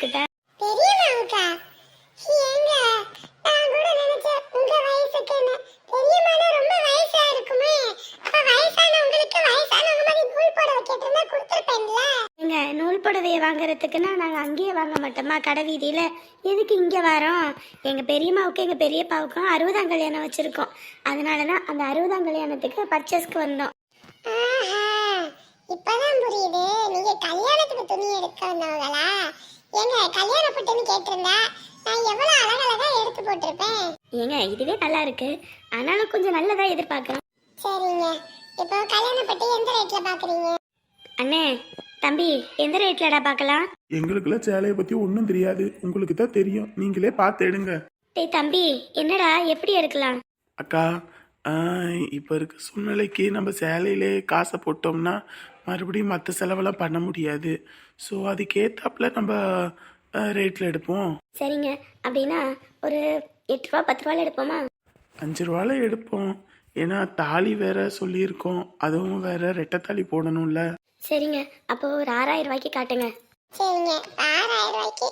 பெரியம்மாவுக்கிட்ட பெரியம்மாவுக்கா ஏங்க நான் கூட நினைச்சேன் உங்க வயசுக்குன்னு பெரியம்மானா ரொம்ப வயசா இருக்குமே. அப்ப வயசானவங்களுக்கு வயசானவங்க மாதிரி நூல் போட வைக்கிட்டு இருந்தா கொடுத்துருப்பேன்ல. எங்க நூல் புடவையை வாங்குறதுக்குன்னா நாங்கள் அங்கேயே வாங்க மாட்டோமா? கடை வீதியில். எதுக்கு இங்கே வரோம்? எங்கள் பெரியம்மாவுக்கும் எங்கள் பெரியப்பாவுக்கும் அறுபதாம் கல்யாணம் வச்சுருக்கோம். அதனால தான் அந்த அறுபதாம் கல்யாணத்துக்கு பர்ச்சேஸ்க்கு வந்தோம். ஆஹா இப்பதான் புரியுது. நீங்க கல்யாணத்துக்கு துணி எடுக்க வந்தவங்களா ஏங்க கல்யாண பட்டுன்னு கேட்டிருந்தா நான் எவ்வளவு அழகழகா எடுத்து போட்டிருப்பேன். ஏங்க இதுவே நல்லா இருக்கு. ஆனாலும் கொஞ்சம் நல்லதாக எதிர்பார்க்குறோம் சரிங்க. இப்போ கல்யாண பட்டு எந்த ரேட்ல பாக்குறீங்க? அண்ணே தம்பி எந்த ரேட்லடா பார்க்கலாம் எங்களுக்குலாம் சேலையை பத்தி ஒன்றும் தெரியாது. உங்களுக்கு தான் தெரியும். நீங்களே பார்த்து எடுங்க. டேய் தம்பி என்னடா எப்படி எடுக்கலாம்? அக்கா இப்போ இருக்க சூழ்நிலைக்கு நம்ம சேலையிலே காசை போட்டோம்னா மறுபடியும் மற்ற செலவெல்லாம் பண்ண முடியாது. ஸோ அதுக்கேத்தாப்புல நம்ம ரேட்டில் எடுப்போம். சரிங்க. அப்படின்னா ஒரு எட்டு ரூபா பத்து ரூபால எடுப்போமா? அஞ்சு ரூபால எடுப்போம். ஏன்னா தாலி வேற சொல்லியிருக்கோம். அதுவும் வேற ரெட்டை தாலி போடணும்ல. சரிங்க. அப்போ ஒரு ஆறாயிரம் ரூபாய்க்கு காட்டுங்க. சரிங்க. ஆறாயிரம் ரூபாய்க்கு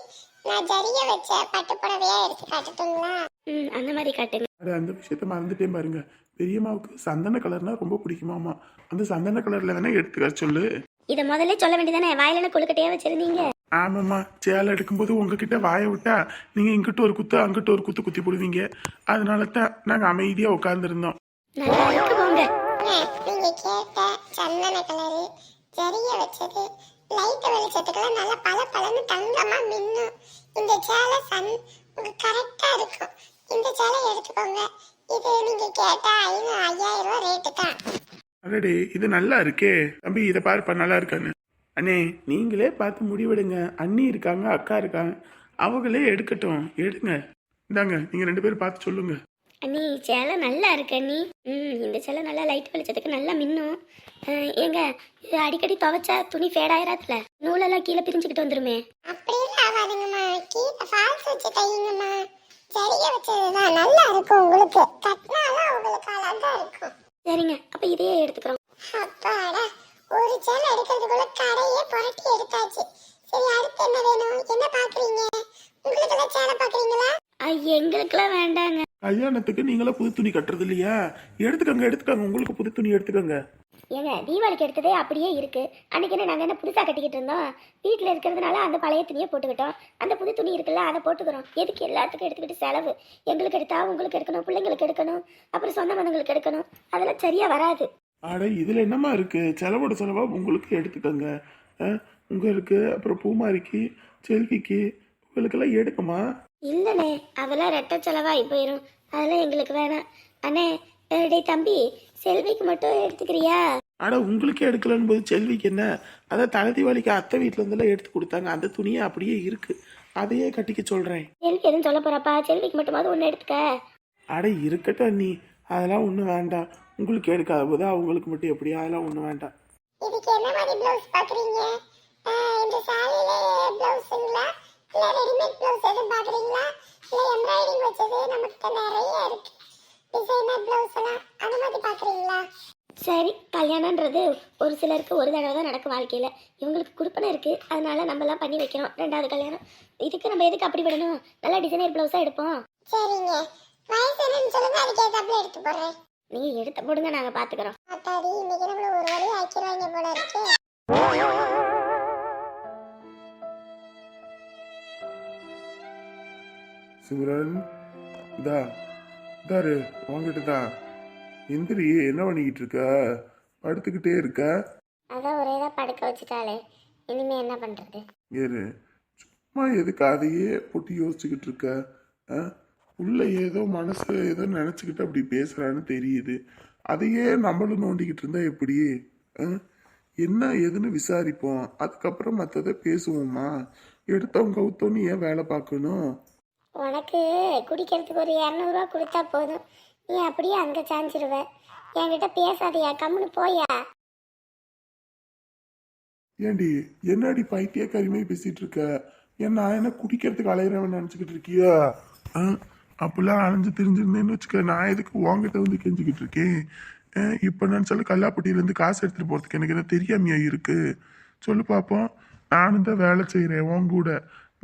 நான் ஜரிய வச்ச பட்டு புடவையா எடுத்து காட்டட்டுங்களா? ம் அந்த மாதிரி காட்டுங்க. அது அந்த விஷயத்த மறந்துட்டே பாருங்க. பெரியம்மாவுக்கு சந்தன கலர்னா ரொம்ப பிடிக்குமாமா? அந்த சந்தன கலர்ல வேணா எடுத்துக்க சொல்லு. இதை முதல்ல சொல்ல வேண்டியதானே வாயிலான கொழுக்கட்டையா வச்சிருந்தீங்க? ஆமாம்மா. சேலை எடுக்கும்போது உங்ககிட்ட வாயை விட்டா நீங்க இங்கிட்ட ஒரு குத்து அங்கிட்ட ஒரு குத்து குத்தி போடுவீங்க. அதனால தான் நாங்க அமைதியா ஏங்க, நீங்க கேட்ட சந்தன கலரு ஜரிய வச்சது லைட் வெளிச்சத்துக்கெல்லாம் நல்லா பல பலன்னு தங்கமா மின்னும். இந்த சேலை சன் உங்க கரெக்டா இருக்கும். இந்த சேலை எடுத்துக்கோங்க. இது நீங்க கேட்ட ஐநூறு ஐயாயிரம் ரூபாய் ரேட்டு தான். அடடே இது நல்லா இருக்கே. தம்பி இதை பாருப்பா நல்லா இருக்கான்னு. அண்ணே நீங்களே பார்த்து முடிவெடுங்க. அண்ணி இருக்காங்க அக்கா இருக்காங்க. அவங்களே எடுக்கட்டும். எடுங்க. இந்தாங்க நீங்க ரெண்டு பேரும் பார்த்து சொல்லுங்க. அண்ணி சேலை நல்லா இருக்கு அண்ணி. ம் இந்த சேலை நல்லா லைட் வெளிச்சத்துக்கு நல்லா மின்னும். அஹ், ஏங்க இது அடிக்கடி துவைச்சா துணி ஃபேட் ஆயிராதுல? நூலெல்லாம் கீழே பிரிஞ்சுக்கிட்டு வந்துருமே. அப்படியெல்லாம் ஆகாதுங்கம்மா. கீழே ஃபால்ஸ் வச்சு தையுங்கம்மா. ஜரிய வச்சதுதான். நல்லா இருக்கும் உங்களுக்கு. கட்டினாலும் உங்களுக்கு அழகா இருக்கும். சரிங்க. அப்ப இதையே எடுத்துக்கிறோம். அப்பாடா ஒரு சேலை எடுக்கிறதுக்குள்ள கடையே புரட்டி எடுத்தாச்சு. சரி அடுத்து என்ன வேணும்? என்ன பாக்குறீங்க? உங்களுக்கு சேலை பாக்குறீங்களா? ஐ, எங்களுக்கெல்லாம் வேண்டாங்க. கல்யாணத்துக்கு நீங்களா புது துணி கட்டுறது இல்லையா? எடுத்துக்கோங்க எடுத்துக்கோங்க. உங்களுக்கு புது துணி எடுத்துக்கோங்க. ஏங்க தீபாவளிக்கு எடுத்ததே அப்படியே இருக்கு. அன்னைக்கு என்ன நாங்கள் என்ன புதுசாக கட்டிக்கிட்டு இருந்தோம்? வீட்டில் இருக்கிறதுனால அந்த பழைய துணியை போட்டுக்கிட்டோம். அந்த புது துணி இருக்குல்ல அதை போட்டுக்கிறோம். எதுக்கு எல்லாத்துக்கும் எடுத்துக்கிட்டு செலவு? எங்களுக்கு எடுத்தா உங்களுக்கு எடுக்கணும் பிள்ளைங்களுக்கு எடுக்கணும் அப்புறம் சொந்த பந்தங்களுக்கு எடுக்கணும். அதெல்லாம் சரியா வராது. அட இதுல என்னம்மா இருக்கு? செலவோட செலவா உங்களுக்கு எடுத்துக்கோங்க. உங்களுக்கு அப்புறம் பூமாரிக்கு செல்விக்கு உங்களுக்கெல்லாம் எடுக்குமா? இல்லைண்ணே அதெல்லாம் ரெட்டை செலவாகி போயிடும் அதெல்லாம் எங்களுக்கு வேணாம். அண்ணே டேய் தம்பி செல்விக்கு மட்டும் எடுத்துக்கிறியா? அட உங்களுக்கே எடுக்கலன்னு போது செல்விக்கு என்ன? அதான் தலை தீபாவளிக்கு அத்தை வீட்டுல இருந்தெல்லாம் எடுத்து கொடுத்தாங்க. அந்த துணியே அப்படியே இருக்கு. அதையே கட்டிக்க சொல்றேன். செல்வி எதுவும் சொல்ல போறப்பா? செல்விக்கு மட்டுமாவது ஒன்று எடுத்துக்க. அட இருக்கட்டும் நீ அதெல்லாம் ஒன்றும் வேண்டாம். உங்களுக்கு எடுக்காத போது அவங்களுக்கு மட்டும் எப்படி? அதெல்லாம் ஒன்றும் வேண்டாம். இதுக்கு என்ன மாதிரி பிளவுஸ் பாக்குறீங்க? ஆஹ் இந்த சாரியில பிளவுஸுங்களா இல்ல ரெடிமேட் பிளவுஸ் எதுவும் பாக்குறீங்களா? இல்ல எம்ப்ராய்டிங் வச்சது நமக்கு நிறைய இருக்கு. டிசைனர் பிளவுஸ் எல்லாம் அந்த மாதிரி பாக்குறீங்களா சரி கல்யாணன்றது ஒரு சிலருக்கு ஒரு தடவை தான் நடக்கும் வாழ்க்கையில். இவங்களுக்கு குடுப்பனை இருக்குது அதனால நம்மலாம் பண்ணி வைக்கிறோம் ரெண்டாவது கல்யாணம். இதுக்கு நம்ம எதுக்கு அப்படி விடணும்? நல்லா டிசைனர் ப்ளவுஸாக எடுப்போம். சரிங்க. வயசு என்னன்னு சொல்லுங்க. எடுத்து போடுறேன். நீங்கள் எடுத்த போடுங்க நாங்கள் பார்த்துக்குறோம் அத்தாடி இன்னைக்கு நம்மள ஒரு வழி ஆக்கிடுவாங்க போல இருக்கு. சிம்ரன் இதா. இதாரு உங்ககிட்ட தான் எந்திரி என்ன பண்ணிக்கிட்டு இருக்க படுத்துக்கிட்டே இருக்க. அதான் ஒரே தான் படுக்க வச்சுட்டாலே இனிமேல் என்ன பண்ணுறது ஏறு சும்மா எதுக்கு அதையே போட்டு யோசிச்சுக்கிட்டு இருக்க ஆ? உள்ள ஏதோ மனசு ஏதோ நினச்சிக்கிட்டு அப்படி பேசுறான்னு தெரியுது. அதையே நம்மளும் நோண்டிக்கிட்டு இருந்தா எப்படி? ஆ? என்ன ஏதுன்னு விசாரிப்போம். அதுக்கப்புறம் மற்றதை பேசுவோமா? எடுத்தவங்க கவுத்தோன்னு ஏன் வேலை பார்க்கணும்? உனக்கு குடிக்கிறதுக்கு ஒரு இரநூறுவா கொடுத்தா போதும். நீ அப்படியே அங்கே சாஞ்சிருவ. என்கிட்ட பேசாதையா கம்முன்னு போயா. ஏண்டி என்னடி பைத்தியக்காரி மாதிரி பேசிட்டு இருக்க? ஏன் நான் என்ன குடிக்கிறதுக்கு அலையிறவன் நினச்சிக்கிட்டு இருக்கியா? ஆ? அப்படிலாம் அலைஞ்சு தெரிஞ்சிருந்தேன்னு வச்சுக்க நான் எதுக்கு உங்ககிட்ட வந்து கெஞ்சிக்கிட்டு இருக்கேன்? இப்போ நினச்சாலும் கல்லாப்பட்டியிலேருந்து காசு எடுத்துகிட்டு போகிறதுக்கு எனக்கு என்ன தெரியாமையா இருக்குது சொல்லு பார்ப்போம் நானும் தான் வேலை செய்கிறேன் உன் கூட.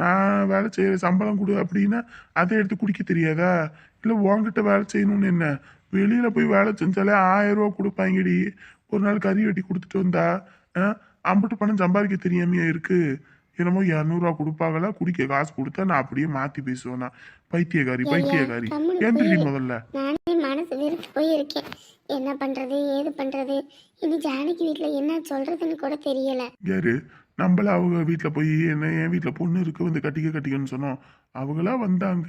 நான் வேலை செய்கிற சம்பளம் கொடு அப்படின்னா அதை எடுத்து குடிக்க தெரியாதா? இல்லை உன்கிட்ட வேலை செய்யணும்னு என்ன? வெளியில் போய் வேலை செஞ்சாலே ஆயிரம் ரூபா கொடுப்பாங்கடி. ஒரு நாள் கறி வெட்டி கொடுத்துட்டு வந்தா அம்புட்டு பணம் சம்பாதிக்க தெரியாமையா இருக்கு? என்னமோ இரநூறுவா கொடுப்பாங்களா? குடிக்க காசு கொடுத்தா நான் அப்படியே மாற்றி பேசுவேன்? நான் பைத்தியக்காரி. பைத்தியக்காரி ஏந்திரி முதல்ல. நானே மனசு வெறுத்து போயிருக்கேன். என்ன பண்றது ஏது பண்றது? இனி ஜானகி வீட்ல என்ன சொல்றதுன்னு கூட தெரியல. யாரு? நம்மள அவங்க வீட்டில் போய் என்ன என் வீட்டில் பொண்ணு இருக்கு வந்து கட்டிக்க கட்டிக்கன்னு சொன்னோம் அவங்களா வந்தாங்க.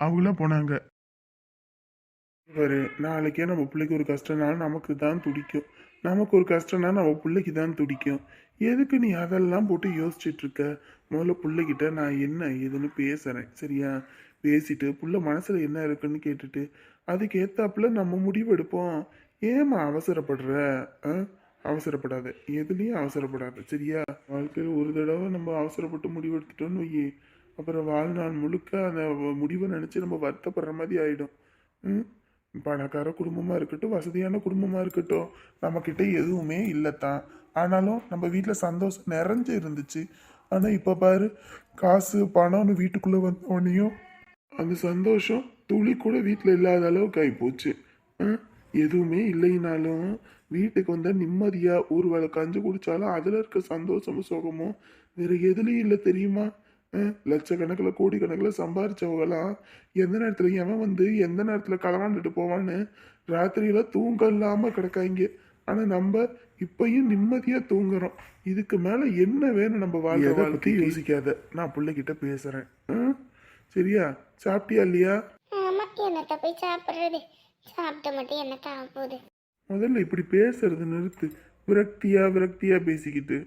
அவங்களா போனாங்க. ஒரு நாளைக்கே நம்ம பிள்ளைக்கு ஒரு கஷ்டம்னாலும் நமக்கு தான் துடிக்கும். நமக்கு ஒரு கஷ்டம்னா நம்ம பிள்ளைக்கு தான் துடிக்கும். எதுக்கு நீ அதெல்லாம் போட்டு யோசிச்சுட்டு இருக்க? முதல்ல பிள்ளைகிட்ட நான் என்ன ஏதுன்னு பேசுறேன். சரியா? பேசிட்டு புள்ள மனசுல என்ன இருக்குன்னு கேட்டுட்டு அதுக்கு ஏத்தாப்புல நம்ம முடிவு எடுப்போம் ஏமா அவசரப்படுற? ஆ? அவசரப்படாத. எதுலேயும் அவசரப்படாத. சரியா? வாழ்க்கையில் ஒரு தடவை நம்ம அவசரப்பட்டு முடிவு எடுத்துட்டோம்னு வையே. அப்புறம் வாழ்நாள் முழுக்க அந்த முடிவை நினச்சி நம்ம வருத்தப்படுற மாதிரி ஆகிடும் ம்? பணக்கார குடும்பமாக இருக்கட்டும் வசதியான குடும்பமாக இருக்கட்டும் நம்மக்கிட்ட எதுவுமே இல்லைத்தான் ஆனாலும் நம்ம வீட்டில் சந்தோஷம் நிறைஞ்சு இருந்துச்சு. ஆனால் இப்போ பாரு காசு பணம்னு வீட்டுக்குள்ளே வந்த உடனேயும் அந்த சந்தோஷம் துளி கூட வீட்டில் இல்லாத அளவுக்கு ஆகிப்போச்சு ம், எதுவுமே இல்லைனாலும் வீட்டுக்கு வந்தால் நிம்மதியாக ஒரு வேளை கஞ்சி குடித்தாலும் அதில் இருக்க சந்தோஷமும் சுகமும் வேற எதுலேயும் இல்லை தெரியுமா? லட்சக்கணக்கில் கோடிக்கணக்கில் சம்பாரிச்சவங்களாம் எந்த நேரத்தில் எவன் வந்து எந்த நேரத்தில் களவாண்டுட்டு போவான்னு ராத்திரியில தூங்க இல்லாமல் கிடக்காங்க. ஆனால் நம்ம இப்பயும் நிம்மதியாக தூங்குறோம். இதுக்கு மேலே என்ன வேணும் நம்ம வாழ்க்கை பற்றி யோசிக்காத. நான் பிள்ளைகிட்ட பேசுகிறேன் சரியா? சாப்பிட்டியா இல்லையா? ஆமா என்னத்த போய் சாப்பிடுறது? சாப்பிட்ட மட்டும் என்னத்த ஆக போகுது முதல்ல இப்படி பேசுறது நிறுத்து. விரக்தியா விரக்தியா பேசிக்கிட்டு?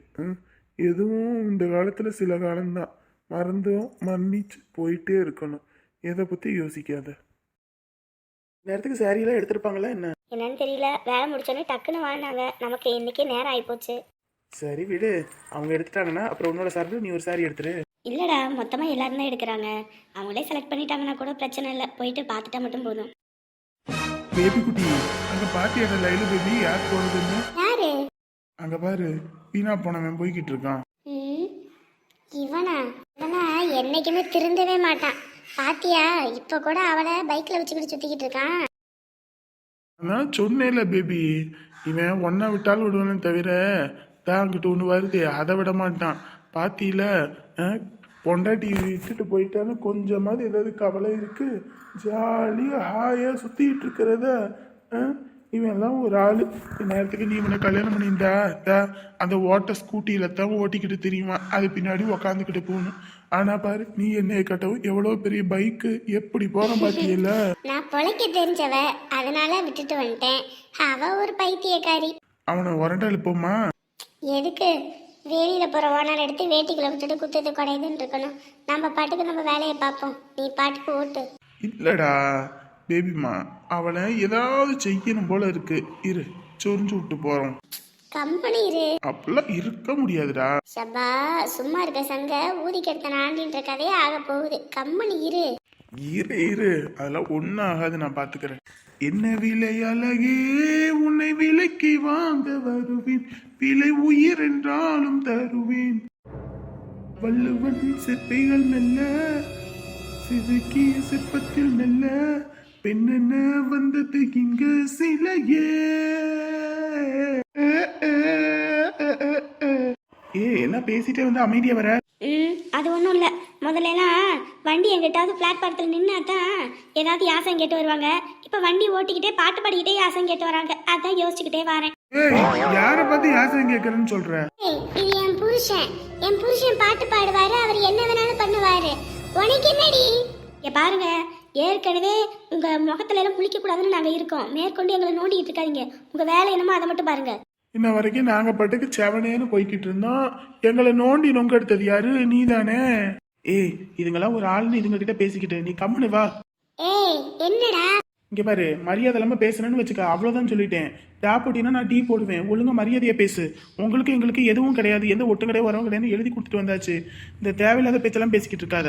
எதுவும் இந்த காலத்துல சில காலம்தான். மறந்தும் மன்னிச்சு போயிட்டே இருக்கணும். எதை பத்தி யோசிக்காத. நேரத்துக்கு சாரியெல்லாம் எடுத்திருப்பாங்களா என்ன? என்னன்னு தெரியல. வேலை முடிச்சோடனே டக்குன்னு வாங்கினாங்க. நமக்கு இன்னைக்கே நேரம் ஆயிப்போச்சு. சரி விடு. அவங்க எடுத்துட்டாங்கன்னா அப்புறம் உன்னோட சார்பில் நீ ஒரு சாரி எடுத்துரு. இல்லடா மொத்தமா எல்லாரும் தான் எடுக்கிறாங்க. அவங்களே செலக்ட் பண்ணிட்டாங்கன்னா கூட பிரச்சனை இல்லை. போயிட்டு பார்த்துட்டா மட்டும் போதும். பேபி குட்டி பாத்தியாட லைலு பேபி யார் போறதுன்னு? யாரு? அங்க பாரு வீணா போனவன் போய்கிட்டு இருக்கான். இவனா? இவனா என்னைக்குமே திருந்தவே மாட்டான். பாத்தியா இப்ப கூட அவளை பைக்ல வச்சுக்கிட்டு சுத்திக்கிட்டு இருக்கான். அதான் சொன்னேன்ல பேபி இவன் ஒன்றை விட்டாலும் விடுவானே தவிர தான் அங்கிட்ட ஒன்று வருது அதை விட மாட்டான். பாத்தியில பொண்டாட்டி விட்டுட்டு போயிட்டான்னு கொஞ்சமாவது ஏதாவது கவலை இருக்கு? ஜாலியாக ஹாயாக சுற்றிட்டு இருக்கிறத எல்லாம் ஒரு ஆள். நேரத்துக்கு நீ இவனை கல்யாணம் பண்ணியிருந்தா அந்த ஓட்ட ஸ்கூட்டியில தான் ஓட்டிக்கிட்டு தெரியுமா? அது பின்னாடி உக்காந்துக்கிட்டு போகணும். ஆனா பாரு நீ என்னைய கட்டவும் எவ்வளோ பெரிய பைக்கு எப்படி போற பாத்தியில நான் பொழைக்க தெரிஞ்சவ அதனால விட்டுட்டு வந்துட்டேன். அவ ஒரு பைத்தியக்காரி. அவனை உரண்டா எழுப்போமா எதுக்கு? வெளியில போற ஓனர் எடுத்து வேட்டிக்குள்ள விட்டுட்டு குத்துது குடையுதுன்னு இருக்கணும். நம்ம பாட்டுக்கு நம்ம வேலையை பார்ப்போம். நீ பாட்டுக்கு ஓட்டு. இல்லடா பேபிமா அவளை ஏதாவது செய்யணும் போல இருக்கு. இரு சொரிஞ்சு விட்டு போறோம். கம்பெனி இரு. அப்படிலாம் இருக்க முடியாதுடா. சபா சும்மா இருக்க சங்க. ஊதி கெடுத்த நாண்டின்ற கதையே ஆக போகுது. கம்பெனி இரு. இரு இரு. அதெல்லாம் ஒன்றும் ஆகாது நான் பார்த்துக்கிறேன் என்ன விலை அழகே உன்னை விலைக்கு வாங்க வருவேன். விலை உயிர் என்றாலும் தருவேன். வள்ளுவன் சிற்பிகள் மெல்ல சிறுக்கிய சிற்பத்தில் மெல்ல பெண்ணென்ன வந்தது இங்க சிலையே? ஏ என்ன பேசிட்டே வந்து அமைதியா வர? ம் அது ஒன்றும் இல்லை. முதல்லலாம் வண்டி எங்கிட்டாவது பிளாட்பாரத்தில் நின்னா தான் ஏதாவது யாசம் கேட்டு வருவாங்க. இப்போ வண்டி ஓட்டிக்கிட்டே பாட்டு பாடிக்கிட்டே யாசம் கேட்டு வராங்க. அதான் யோசிச்சுக்கிட்டே வரேன். யாரை பார்த்து யாசகம் கேட்கறேன்னு சொல்ற? இது என் புருஷன். என் புருஷன் பாட்டு பாடுவாரு அவர் என்ன வேணாலும் பண்ணுவாரு. உனக்கு என்னடி? இங்க பாருங்க ஏற்கனவே உங்க முகத்துல எல்லாம் குளிக்க கூடாதுன்னு நாங்க இருக்கோம். மேற்கொண்டு எங்களை நோண்டிட்டு இருக்காதீங்க. உங்க வேலை என்னமோ அதை மட்டும் பாருங்க. இன்ன வரைக்கும் நாங்க பாட்டுக்கு செவனேன்னு போய்கிட்டு இருந்தோம். எங்களை நோண்டி நொங்க எடுத்தது யாரு? நீ தானே ஏய் இதுங்கெல்லாம் ஒரு ஆள்னு இதுங்க கிட்ட பேசிக்கிட்டு நீ கம்முனு வா. ஏய் என்னடா? இங்க பாரு மரியாதை இல்லாம பேசுறேன்னு வச்சுக்க அவ்வளவுதான் சொல்லிட்டேன். டா போட்டினா நான் டீ போடுவேன். ஒழுங்கா மரியாதையா பேசு. உங்களுக்கு எங்களுக்கு எதுவும் கிடையாது. எந்த ஒட்டும் கிடையாது வரவும் கிடையாது எழுதி கொடுத்துட்டு வந்தாச்சு. இந்த தேவையில்லாத பேச்செல்லாம் பேசிக்கிட்டு இருக்காத.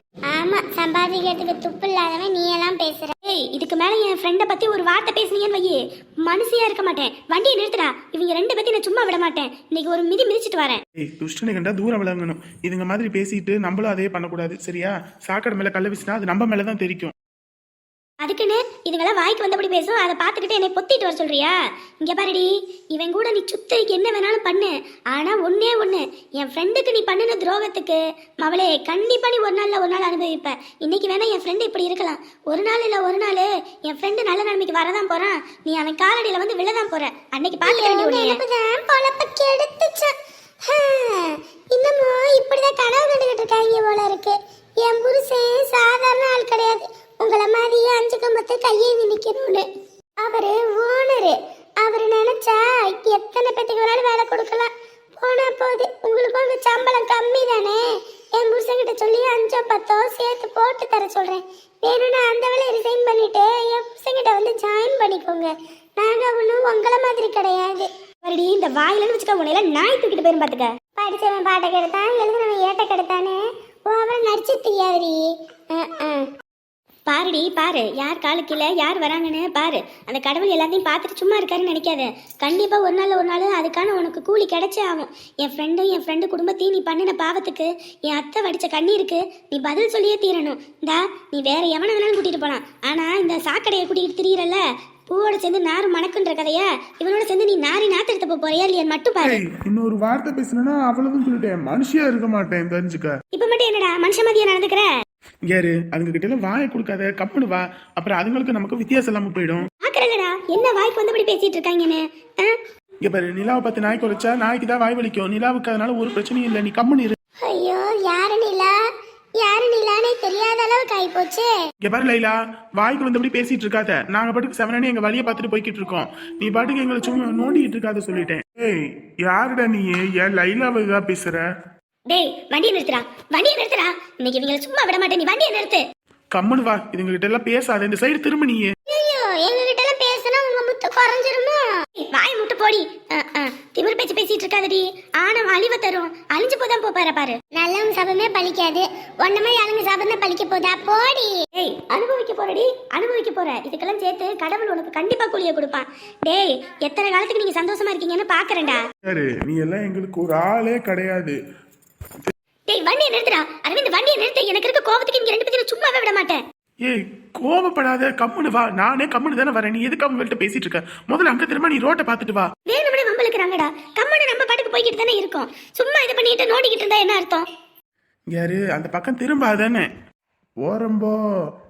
சம்பாதிக்கிறதுக்கு துப்பு இல்லாதவன் நீ எல்லாம் பேசுற. ஏய் இதுக்கு மேல என் ஃப்ரெண்டை பத்தி ஒரு வார்த்தை பேசுனீங்கன்னு வையே. மனசியா இருக்க மாட்டேன். வண்டியை நிறுத்துடா. இவங்க ரெண்டு பத்தி நான் சும்மா விட மாட்டேன். இன்னைக்கு ஒரு மிதி மிதிச்சிட்டு வரேன். ஏய் துஷ்டனை கண்டா தூரம் விளங்கணும். இதுங்க மாதிரி பேசிட்டு நம்மளும் அதே பண்ணக்கூடாது. சரியா? சாக்கடை மேல கல்ல வீசினா அது நம்ம மேல தான் தெரிக்கும். அதுக்குன்னு இதுங்களாம் வாய்க்கு வந்தபடி பேசும். அதை பார்த்துக்கிட்டு என்னை பொத்திட்டு வர சொல்றியா? இங்க பாருடி இவன் கூட நீ சுத்தரிக்கு என்ன வேணாலும் பண்ணு. ஆனா ஒன்னே ஒண்ணு என் ஃப்ரெண்டுக்கு நீ பண்ணின துரோகத்துக்கு மவளே கண்டிப்பா நீ ஒரு நாள்ல ஒரு நாள் அனுபவிப்ப. இன்னைக்கு வேணா என் ஃப்ரெண்டு இப்படி இருக்கலாம். ஒரு நாள் இல்ல ஒரு நாள் என் ஃப்ரெண்டு நல்ல நிலைமைக்கு வரதான் போறான். நீ அவன் காலடியில வந்து விழதான் போற. அன்னைக்கு பார்க்க இன்னமும் இப்படிதான் கனவு கண்டுகிட்டு இருக்காங்க போல இருக்கு. என் புருஷன் சாதாரண ஆள் கிடையாது. உங்களை மாதிரியே அஞ்சு கம்பத்து கையை நிக்கணும்னு அவரு ஓனரு. அவரு நினைச்சா எத்தனை பேத்துக்கு வேணாலும் வேலை கொடுக்கலாம். போனா போகுது உங்களுக்கும் அந்த சம்பளம் கம்மி தானே. என் புருஷன்கிட்ட சொல்லி அஞ்சோ பத்தோ சேர்த்து போட்டு தர சொல்றேன். வேணும்னா அந்த வேலையை ரிசைன் பண்ணிட்டு என் புருஷன்கிட்ட வந்து ஜாயின் பண்ணிக்கோங்க. நாங்க ஒன்றும் உங்களை மாதிரி கிடையாது. மறுபடி இந்த வாயிலன்னு வச்சுக்க உன்னையில நாய் தூக்கிட்டு போயிரும் பாத்துக்க. படிச்சவன் பாட்டை கெடுத்தான் எழுதுனவன் ஏட்ட கெடுத்தானே ஓவரம் நடிச்சு தெரியாதுடி பாருடி பாரு யார் காலு கீழே யார் வராங்கன்னு பாரு. அந்த கடவுள் எல்லாத்தையும் பார்த்துட்டு சும்மா இருக்காருன்னு நினைக்காத. கண்டிப்பா ஒரு நாள் ஒரு நாள் அதுக்கான உனக்கு கூலி கிடைச்சே ஆகும். என் ஃப்ரெண்டு என் ஃப்ரெண்டு குடும்பத்தையும் நீ பண்ணின பாவத்துக்கு என் அத்தை வடிச்ச கண்ணீருக்கு நீ பதில் சொல்லியே தீரணும். இந்தா நீ வேற எவனை வேணாலும் கூட்டிட்டு போலாம். ஆனா இந்த சாக்கடையை கூட்டிகிட்டு திரியறல்ல? பூவோட சேர்ந்து நாறு மணக்குன்ற கதையா? இவனோட சேர்ந்து நீ நாரி நாத்தெடுத்து போறியா இல்லையா மட்டும் பாரு. இன்னொரு வார்த்தை பேசுனா அவ்வளவுதான் சொல்லிட்டேன். மனுஷியா இருக்க மாட்டேன் தெரிஞ்சுக்க. இப்ப மட்டும் என்னடா மனுஷ மதியம் நடந்துக்கிற? யாரு அதுங்க கிட்ட எல்லாம் வாயை கொடுக்காத கப்புனு வா. அப்புறம் அதுங்களுக்கு நமக்கு வித்தியாசம் இல்லாம போயிடும். பாக்குறலடா என்ன வாய்க்கு வந்தபடி பேசிட்டு இருக்காங்கன்னு? இங்க பாரு நிலாவை பார்த்து நாய்க்கு உரைச்சா நாய்க்கு தான் வாய் வலிக்கும். நிலாவுக்கு அதனால ஒரு பிரச்சனையும் இல்லை. நீ கம்முன்னு இரு. ஐயோ யாரு நிலா? யாரு நிலானே தெரியாத அளவுக்கு ஆயிப்போச்சு. இங்க பாரு லைலா. வாய்க்கு வந்தபடி பேசிட்டு இருக்காத. நாங்க பாட்டுக்கு செவனே எங்க வழியை பார்த்துட்டு போய்கிட்டு இருக்கோம். நீ பாட்டுக்கு எங்களை சும்மா நோண்டிட்டு இருக்காத சொல்லிட்டேன். ஏய் யாருடா நீ? ஏன் லைலாவை தான் பேசுற? டேய் வண்டியை நிறுத்துடா. வண்டியை நிறுத்துடா. இன்னைக்கு இவங்களை சும்மா விட மாட்டேன். நீ வண்டியை நிறுத்து. கம்முனு வா. இதுங்க கிட்ட எல்லாம் பேசாத. இந்த சைடு திரும்ப நீ ஐயோ எங்க கிட்ட எல்லாம் பேசினா உங்க முத்து குறைஞ்சிருமோ? வாய் முட்டு போடி. திமிரு பேச்சு பேசிட்டு இருக்காதடி. ஆனா அழிவை தரும். அழிஞ்சு போதான் போப்பார பாரு நல்லவங்க சபமே பலிக்காது ஒன்ன மாதிரி ஆளுங்க சபமே பலிக்க போதா? போடி. டேய் அனுபவிக்க போறடி. அனுபவிக்க போற. இதுக்கெல்லாம் சேர்த்து கடவுள் உனக்கு கண்டிப்பா கூலிய கொடுப்பான். டேய் எத்தனை காலத்துக்கு நீங்க சந்தோஷமா இருக்கீங்கன்னு பாக்குறேன்டா. யாரு நீ எல்லாம் எங்களுக்கு ஒரு ஆளே கிடையாது. டேய் வண்டியை நிறுத்துடா. அரவிந்த் வண்டியை நிறுத்து. எனக்கு இருக்க கோபத்துக்கு இங்க ரெண்டு பேரும் சும்மாவே விட மாட்டேன். ஏய் கோபப்படாத கம்முனு வா. நானே கம்முனு தானே வரேன். நீ எதுக்கு அவங்கள்ட்ட பேசிட்டு இருக்க? முதல்ல அங்க திரும்ப நீ ரோட்டை பார்த்துட்டு வா. வேணும்னே வம்பளுக்குறாங்கடா கம்மனு நம்ம பாட்டுக்கு போய்கிட்டு தானே இருக்கோம். சும்மா இது பண்ணிட்டு நோண்டிக்கிட்டு இருந்தா என்ன அர்த்தம்? யாரு? அந்த பக்கம் திரும்பாதானே. ஓரம்போ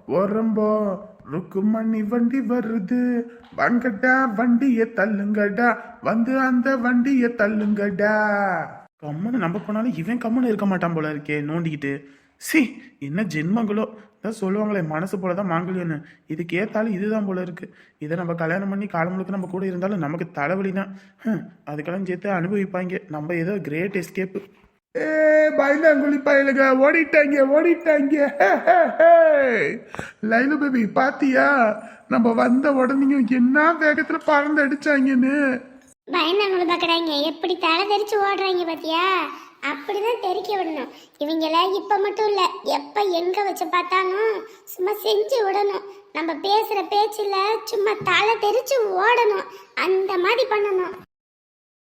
ஓரம்போ. ருக்குமணி வண்டி வருது. வங்கடா வண்டிய தள்ளுங்கடா. வந்து அந்த வண்டிய தள்ளுங்கடா. கம்மனு நம்ம போனாலும் இவன் கம்மனு இருக்க மாட்டான் போல இருக்கே நோண்டிக்கிட்டு. சி என்ன ஜென்மங்களோ. இதான் சொல்லுவாங்களே மனசு போல தான் மாங்கல்யம்னு. இதுக்கு ஏத்தாலும் இதுதான் போல இருக்கு. இதை நம்ம கல்யாணம் பண்ணி காலம் முழுக்க நம்ம கூட இருந்தாலும் நமக்கு தலைவலி தான் அதுக்கெல்லாம் சேர்த்து அனுபவிப்பாங்க. நம்ம ஏதோ கிரேட் எஸ்கேப்பு ஏ பயந்தாங்குழி பயலுங்க ஓடிட்டாங்க ஓடிட்டாங்க. லைலு பேபி பாத்தியா? நம்ம வந்த உடனே என்ன வேகத்துல பறந்து அடிச்சாங்கன்னு. பயந்தாங்களும் பார்க்குறாங்க எப்படி தலை தெரிச்சு ஓடுறாங்க பாத்தியா? அப்படிதான் தெரிக்க விடணும். இவங்கள இப்ப மட்டும் இல்ல எப்ப எங்க வச்சு பார்த்தாலும் சும்மா செஞ்சு விடணும். நம்ம பேசுற பேச்சில் சும்மா தலை தெரிச்சு ஓடணும். அந்த மாதிரி பண்ணணும்.